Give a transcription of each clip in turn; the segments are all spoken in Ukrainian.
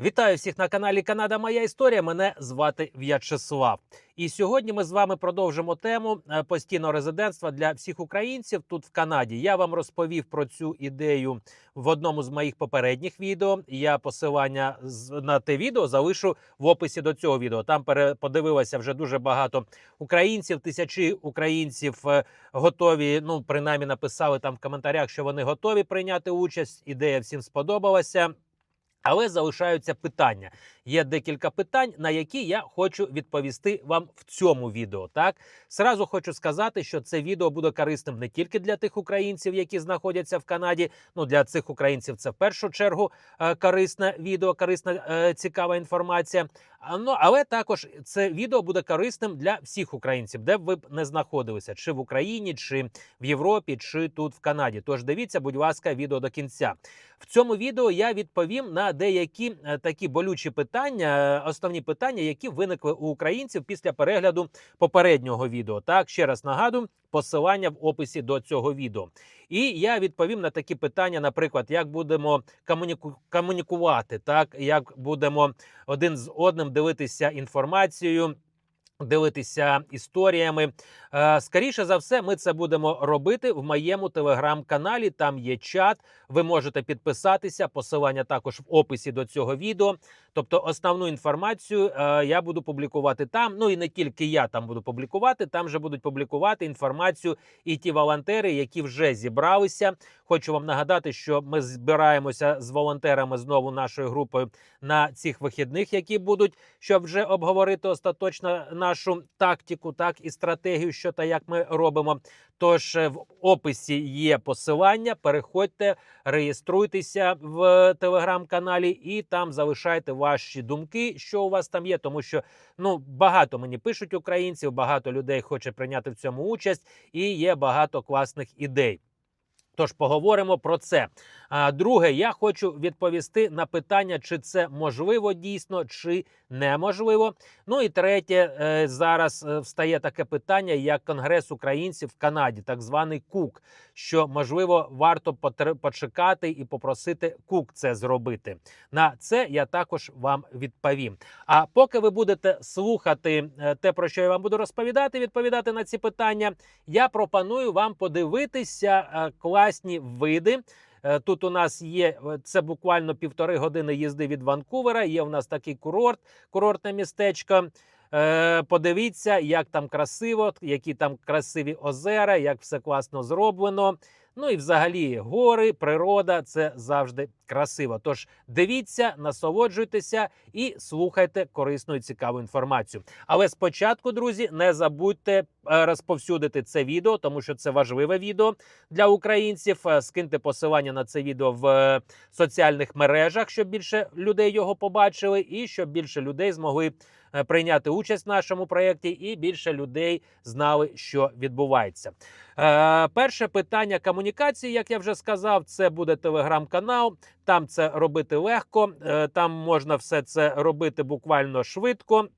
Вітаю всіх на каналі Канада Моя Історія. Мене звати В'ячеслав. І сьогодні ми з вами продовжимо тему е, постійного резидентства для всіх українців тут в Канаді. Я вам розповів про цю ідею в одному з моїх попередніх відео. Я посилання на те відео залишу в описі до цього відео. Там подивилося вже дуже багато українців. Тисячі українців е, готові. Ну принаймні написали там в коментарях, що вони готові прийняти участь. Ідея всім сподобалася. Але залишаються питання. Є декілька питань, на які я хочу відповісти вам в цьому відео. Так сразу хочу сказати, що це відео буде корисним не тільки для тих українців, які знаходяться в Канаді. Ну для цих українців це в першу чергу е, корисне відео, корисна е, цікава інформація. Ну але також це відео буде корисним для всіх українців, де б ви б не знаходилися, чи в Україні, чи в Європі, чи тут в Канаді. Тож дивіться, будь ласка, відео до кінця. В цьому відео я відповім на деякі е, такі болючі питання, е, основні питання, які виникли у українців після перегляду попереднього відео. Так, ще раз нагадую, посилання в описі до цього відео. І я відповім на такі питання, наприклад, як будемо комуніку- комунікувати, так як будемо один з одним дивитися інформацією. Дивитися історіями. Е, Скоріше за все, ми це будемо робити в моєму телеграм-каналі. Там є чат. Ви можете підписатися. Посилання також в описі до цього відео. Тобто, основну інформацію е, я буду публікувати там. Ну і не тільки я там буду публікувати. Там же будуть публікувати інформацію і ті волонтери, які вже зібралися. Хочу вам нагадати, що ми збираємося з волонтерами знову нашою групою на цих вихідних, які будуть, щоб вже обговорити остаточно нашу тактику, так і стратегію, що та як ми робимо. Тож е, в описі є посилання. Переходьте, реєструйтеся в телеграм-каналі і там залишайте ваші думки, що у вас там є, тому що ну багато мені пишуть українців, багато людей хоче прийняти в цьому участь, і є багато класних ідей. Тож поговоримо про це. А друге, я хочу відповісти на питання, чи це можливо дійсно, чи неможливо. Ну і третє, е, зараз е, встає таке питання, як Конгрес українців в Канаді, так званий КУК. Що можливо варто почекати і попросити КУК це зробити. На це я також вам відповім. А поки ви будете слухати е, те, про що я вам буду розповідати, відповідати на ці питання, я пропоную вам подивитися е, класні види. Е, Тут у нас є е, це буквально півтори години їзди від Ванкувера. Є у нас такий курорт, курортне містечко. Е, Подивіться, як там красиво, які там красиві озера, як все класно зроблено. Ну і взагалі гори, природа це завжди красиво. Тож дивіться, насолоджуйтеся і слухайте корисну і цікаву інформацію. Але спочатку, друзі, не забудьте е, розповсюдити це відео, тому що це важливе відео для українців. Е, Скиньте посилання на це відео в е, соціальних мережах, щоб більше людей його побачили, і щоб більше людей змогли прийняти участь в нашому проєкті, і більше людей знали, що відбувається. Е, перше питання комунікації, як я вже сказав, це буде телеграм-канал. Там це робити легко, е, там можна все це робити буквально швидко.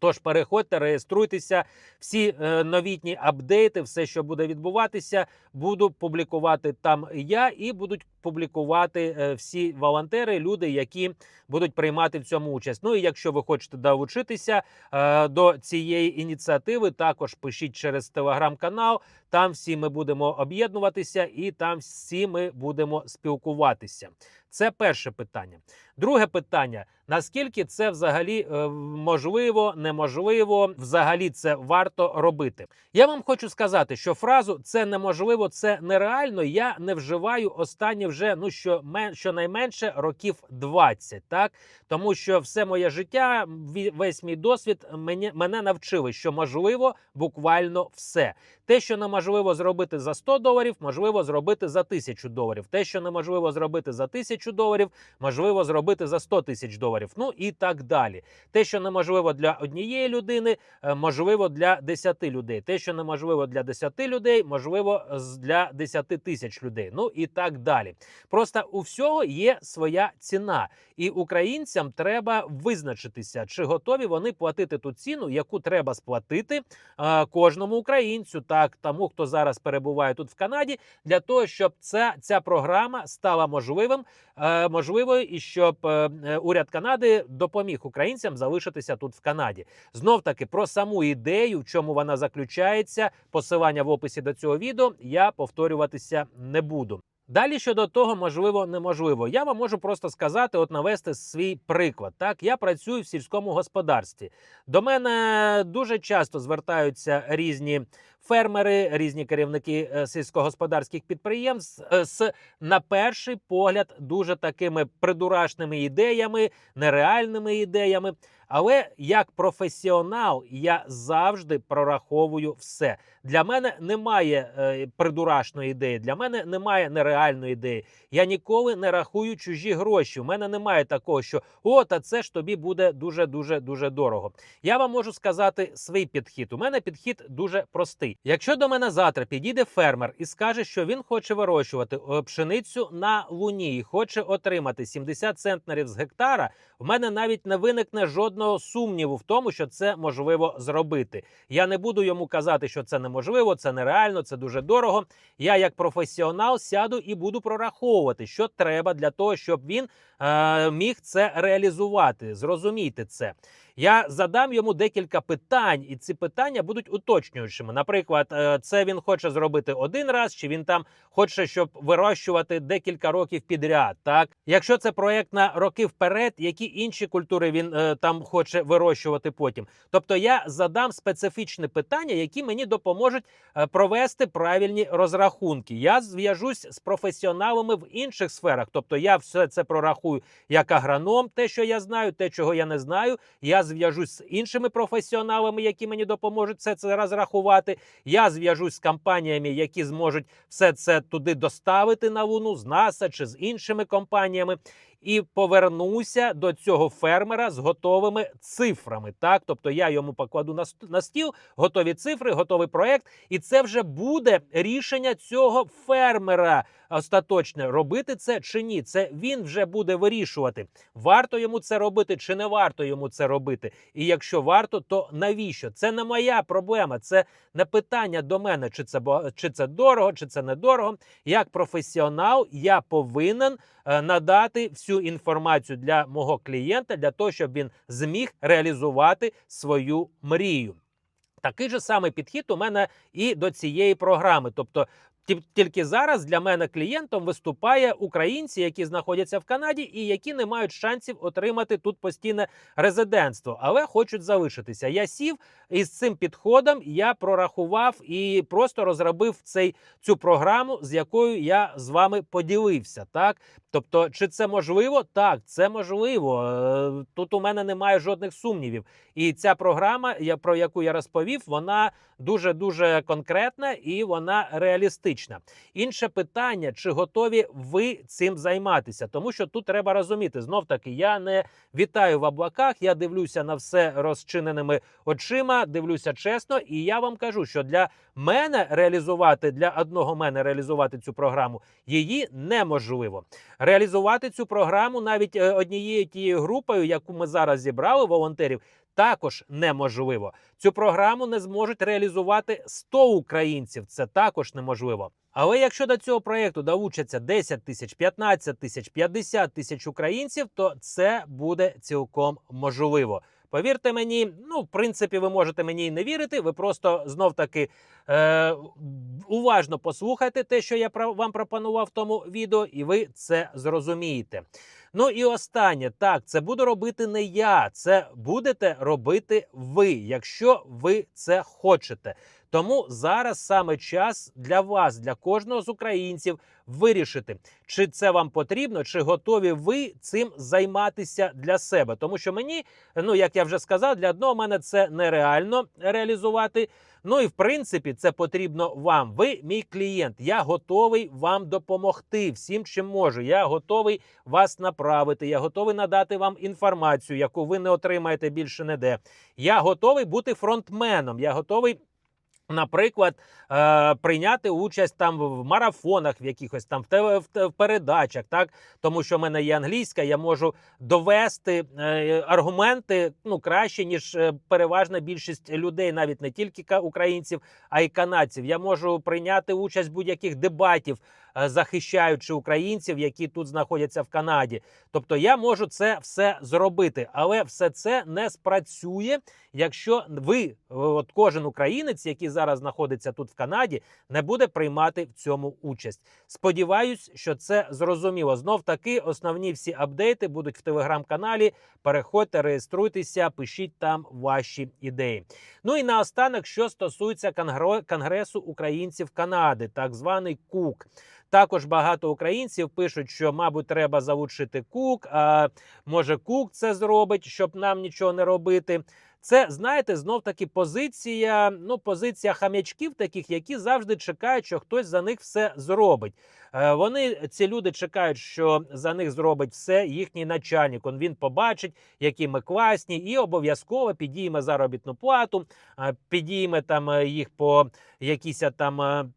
Тож переходьте, реєструйтеся. Всі е, новітні апдейти, все, що буде відбуватися, буду публікувати там я, і будуть публікувати е, всі волонтери, люди, які будуть приймати в цьому участь. Ну і якщо ви хочете долучитися е, до цієї ініціативи, також пишіть через телеграм-канал. Там всі ми будемо об'єднуватися, і там всі ми будемо спілкуватися. Це перше питання. Друге питання: наскільки це взагалі е, можливо, неможливо, взагалі це варто робити? Я вам хочу сказати, що фразу це неможливо, це нереально. Я не вживаю останні вже ну що мен, щонайменше років 20, так тому що все моє життя, весь мій досвід мене, мене навчили, що можливо буквально все. Те, що неможливо зробити за 100 доларів, можливо зробити за 1000 доларів. Те, що неможливо зробити за 1000 доларів, можливо зробити за 100 тисяч доларів. Ну і так далі. Те, що неможливо для однієї людини, е, можливо для 10 людей. Те, що неможливо для 10 людей, можливо для 10 тисяч людей. Ну і так далі. Просто у всього є своя ціна, і українцям треба визначитися, чи готові вони платити ту ціну, яку треба сплатити е, кожному українцю. Так тому хто зараз перебуває тут в Канаді, для того, щоб ця, ця програма стала можливим, е, можливою і щоб е, е, уряд Канади допоміг українцям залишитися тут в Канаді. Знов таки про саму ідею, в чому вона заключається, посилання в описі до цього відео я повторюватися не буду. Далі щодо того, можливо, неможливо. Я вам можу просто сказати, от навести свій приклад. Так, я працюю в сільському господарстві. До мене дуже часто звертаються різні фермери, різні керівники е, сільськогосподарських підприємств е, з на перший погляд дуже такими придурашними ідеями, нереальними ідеями. Але як професіонал я завжди прораховую все. Для мене немає е, придурашної ідеї, для мене немає нереальної ідеї. Я ніколи не рахую чужі гроші. У мене немає такого, що о, та це ж тобі буде дуже дуже дуже дорого. Я вам можу сказати свій підхід. У мене підхід дуже простий. Якщо до мене завтра підійде фермер і скаже, що він хоче вирощувати е, пшеницю на луні і хоче отримати 70 центнерів з гектара, в мене навіть не виникне жодного сумніву в тому, що це можливо зробити. Я не буду йому казати, що це неможливо, це нереально, це дуже дорого. Я, як професіонал, сяду і буду прораховувати, що треба для того, щоб він е, міг це реалізувати. Зрозумійте це. Я задам йому декілька питань, і ці питання будуть уточнюючими. Наприклад, е, це він хоче зробити один раз, чи він там хоче, щоб вирощувати декілька років підряд. Так, якщо це проект на роки вперед, які інші культури він е, там хоче вирощувати потім. Тобто я задам специфічні питання, які мені допоможуть е, провести правильні розрахунки. Я зв'яжусь з професіоналами в інших сферах. Тобто, я все це прорахую як агроном, те, що я знаю, те, чого я не знаю. Я зв'яжусь з іншими професіоналами, які мені допоможуть все це розрахувати. Я зв'яжусь з компаніями, які зможуть все це туди доставити на луну з НАСА чи з іншими компаніями. І повернуся до цього фермера з готовими цифрами. Так, тобто я йому покладу на на стіл готові цифри, готовий проект, і це вже буде рішення цього фермера остаточне робити це чи ні. Це він вже буде вирішувати, варто йому це робити чи не варто йому це робити. І якщо варто, то навіщо? Це не моя проблема, це не питання до мене, чи це чи це дорого, чи це недорого. Як професіонал, я повинен е, надати всю інформацію для мого клієнта для того, щоб він зміг реалізувати свою мрію. Такий же самий підхід у мене і до цієї програми. Тобто, тільки зараз для мене клієнтом виступає українці, які знаходяться в Канаді і які не мають шансів отримати тут постійне резидентство, але хочуть залишитися. Я сів і з цим підходом я прорахував і просто розробив цей цю програму, з якою я з вами поділився. Так, тобто, чи це можливо? Так, це можливо. Е, Тут у мене немає жодних сумнівів. І ця програма, про яку я розповів, вона дуже дуже конкретна і вона реалістична. Інше питання: чи готові ви цим займатися? Тому що тут треба розуміти, знов таки я не вітаю в облаках. Я дивлюся на все розчиненими очима, дивлюся чесно, і я вам кажу, що для мене реалізувати для одного мене реалізувати цю програму її неможливо. Реалізувати цю програму навіть е, однією тією групою, яку ми зараз зібрали волонтерів. Також неможливо цю програму не зможуть реалізувати 100 українців. Це також неможливо. Але якщо до цього проєкту долучаться 10 тисяч, 15 тисяч, 50 тисяч українців, то це буде цілком можливо. Повірте мені, ну в принципі, ви можете мені і не вірити. Ви просто знов таки е, уважно послухайте те, що я вам пропонував в тому відео, і ви це зрозумієте. Ну і останнє, так, це буду робити не я, це будете робити ви, якщо ви це хочете. Тому зараз саме час для вас, для кожного з українців, вирішити, чи це вам потрібно, чи готові ви цим займатися для себе. Тому що мені, ну як я вже сказав, для одного мене це нереально реалізувати. Ну і в принципі, це потрібно вам. Ви мій клієнт. Я готовий вам допомогти всім, чим можу. Я готовий вас направити. Я готовий надати вам інформацію, яку ви не отримаєте більше ніде. Я готовий бути фронтменом. Я готовий Наприклад, е, прийняти участь там в марафонах, в якихось там в, в, в передачах, так тому що в мене є англійська, я можу довести е, аргументи ну краще ніж е, переважна більшість людей, навіть не тільки українців, а й канадців. Я можу прийняти участь в будь-яких дебатів, захищаючи українців, які тут знаходяться в Канаді. Тобто я можу це все зробити, але все це не спрацює, якщо ви, от кожен українець, який зараз знаходиться тут в Канаді, не буде приймати в цьому участь. Сподіваюсь, що це зрозуміло. Знов таки, основні всі апдейти будуть в телеграм-каналі. Переходьте, реєструйтеся, пишіть там ваші ідеї. Ну і наостанок, що стосується Конгресу українців Канади, так званий КУК. Також багато українців пишуть, що, мабуть, треба залучити КУК. А може, КУК це зробить, щоб нам нічого не робити. Це знаєте, знов таки позиція. Ну, позиція хам'ячків, таких, які завжди чекають, що хтось за них все зробить. Е, Вони ці люди чекають, що за них зробить все їхній начальник. Он він побачить, які ми класні, і обов'язково підійме заробітну плату, е, підійме там е, їх по якісь там.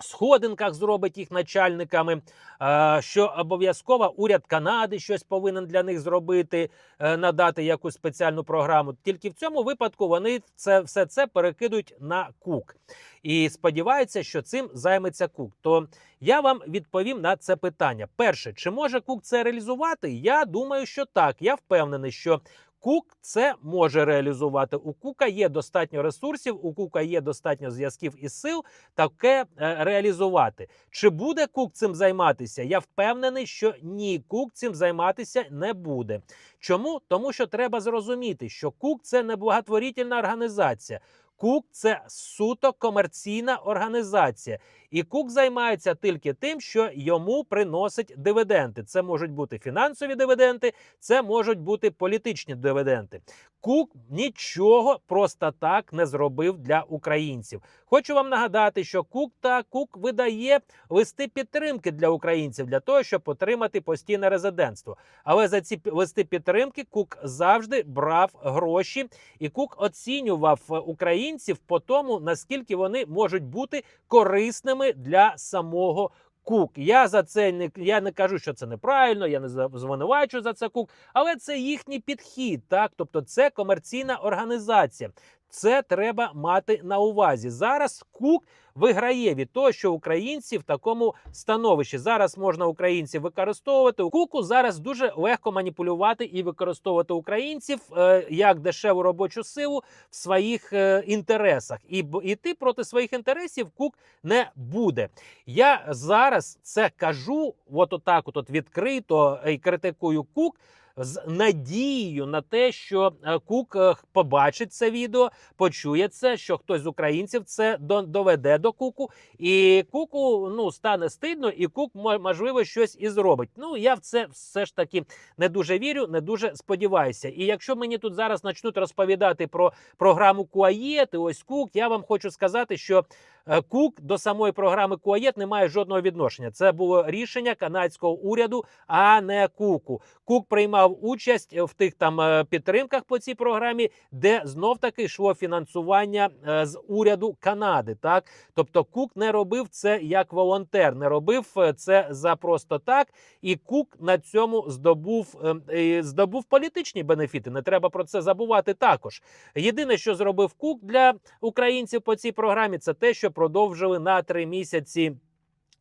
Сходинках зробить їх начальниками, е, що обов'язково уряд Канади щось повинен для них зробити, е, надати якусь спеціальну програму. Тільки в цьому випадку вони це все це перекидують на кук і сподіваються, що цим займеться кук. То я вам відповім на це питання. Перше, чи може кук це реалізувати? Я думаю, що так. Я впевнений, що Кук це може реалізувати. У Кука є достатньо ресурсів, у Кука є достатньо зв'язків і сил таке е, реалізувати. Чи буде Кук цим займатися? Я впевнений, що ні, Кук цим займатися не буде. Чому? Тому що треба зрозуміти, що Кук це не благотворительна організація. Кук це суто комерційна організація, і Кук займається тільки тим, що йому приносить дивіденди. Це можуть бути фінансові дивіденди, це можуть бути політичні дивіденди. Кук нічого просто так не зробив для українців. Хочу вам нагадати, що Кук та Кук видає листи підтримки для українців для того, щоб отримати постійне резидентство. Але за ці листи підтримки Кук завжди брав гроші, і Кук оцінював е, українців по тому, наскільки вони можуть бути корисними для самого. Кук, я за це не я не кажу, що це неправильно, я не звинувачую за це кук, але це їхній підхід, так тобто це комерційна організація. Це треба мати на увазі. Зараз Кук виграє від того, що українці в такому становищі. Зараз можна українців використовувати. Куку зараз дуже легко маніпулювати і використовувати українців е, як дешеву робочу силу в своїх е, інтересах. І іти проти своїх інтересів Кук не буде. Я зараз це кажу, от отак, от, от відкрито е, і критикую Кук. З надією на те, що е, Кук е, побачить це відео, почує це, що хтось з українців це доведе до Куку, і Куку ну стане стидно, і Кук мо- можливо щось і зробить. Ну я в це все ж таки не дуже вірю, не дуже сподіваюся. І якщо мені тут зараз почнуть розповідати про програму Куаєт, і ось Кук, я вам хочу сказати, що Кук до самої програми Куаєт не має жодного відношення. Це було рішення канадського уряду, а не Куку. Кук приймав участь в тих там е, підтримках по цій програмі, де знов таки йшло фінансування е, з уряду Канади. Так, тобто Кук не робив це як волонтер, не робив е, це за просто так. І Кук на цьому здобув е, е, здобув політичні бенефіти. Не треба про це забувати також. Єдине, що зробив Кук для українців по цій програмі, це те, що продовжили на три місяці.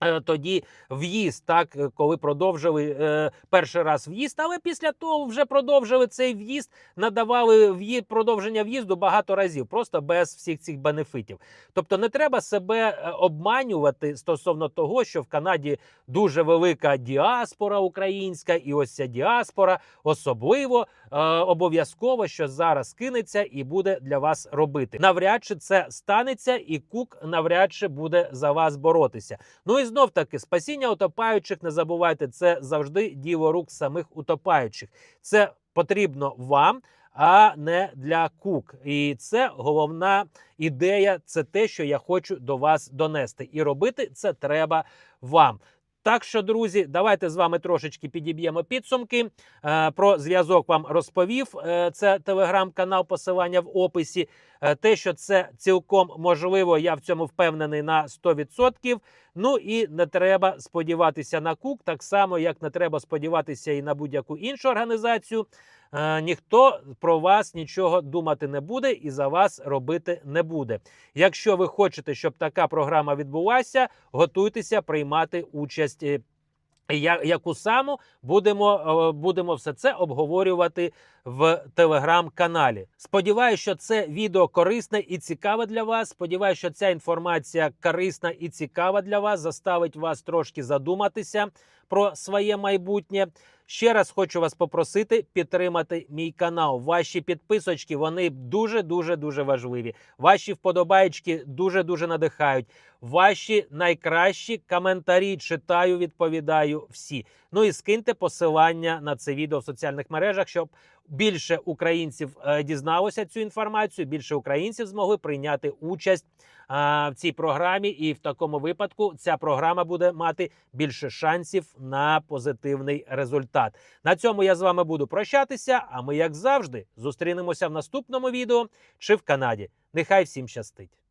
е, Тоді в'їзд, так е, коли продовжили е, перший раз в'їзд, але після того вже продовжили цей в'їзд, надавали в'їзд продовження в'їзду багато разів, просто без всіх цих бенефітів. Тобто не треба себе е, обманювати стосовно того, що в Канаді дуже велика діаспора українська, і ось ця діаспора особливо е, обов'язково, що зараз кинеться і буде для вас робити. Навряд чи це станеться, і Кук навряд чи буде за вас боротися. Ну і знов таки спасіння утопаючих. Не забувайте, це завжди діло рук самих утопаючих. Це потрібно вам. А не для кук, і це головна ідея. Це те, що я хочу до вас донести, і робити це треба вам. Так що, друзі, давайте з вами трошечки підіб'ємо підсумки. Е, Про зв'язок вам розповів. Е, Це телеграм-канал, посилання в описі. Е, Те, що це цілком можливо, я в цьому впевнений на 100%. Ну і не треба сподіватися на кук, так само як не треба сподіватися і на будь-яку іншу організацію. Е, ніхто про вас нічого думати не буде і за вас робити не буде. Якщо ви хочете, щоб така програма відбулася, готуйтеся приймати участь. е, Яку саму будемо, е, будемо все це обговорювати в телеграм-каналі. Сподіваюся, що це відео корисне і цікаве для вас. Сподіваюся, що ця інформація корисна і цікава для вас, заставить вас трошки задуматися про своє майбутнє. Ще раз хочу вас попросити підтримати мій канал. Ваші підписочки вони дуже дуже дуже важливі. Ваші вподобаєчки дуже дуже надихають. Ваші найкращі коментарі читаю, відповідаю всі. Ну і скиньте посилання на це відео в соціальних мережах, щоб більше українців е, дізналося цю інформацію, більше українців змогли прийняти участь в цій програмі. І в такому випадку ця програма буде мати більше шансів на позитивний результат. На цьому я з вами буду прощатися. А ми, як завжди, зустрінемося в наступному відео чи в Канаді. Нехай всім щастить!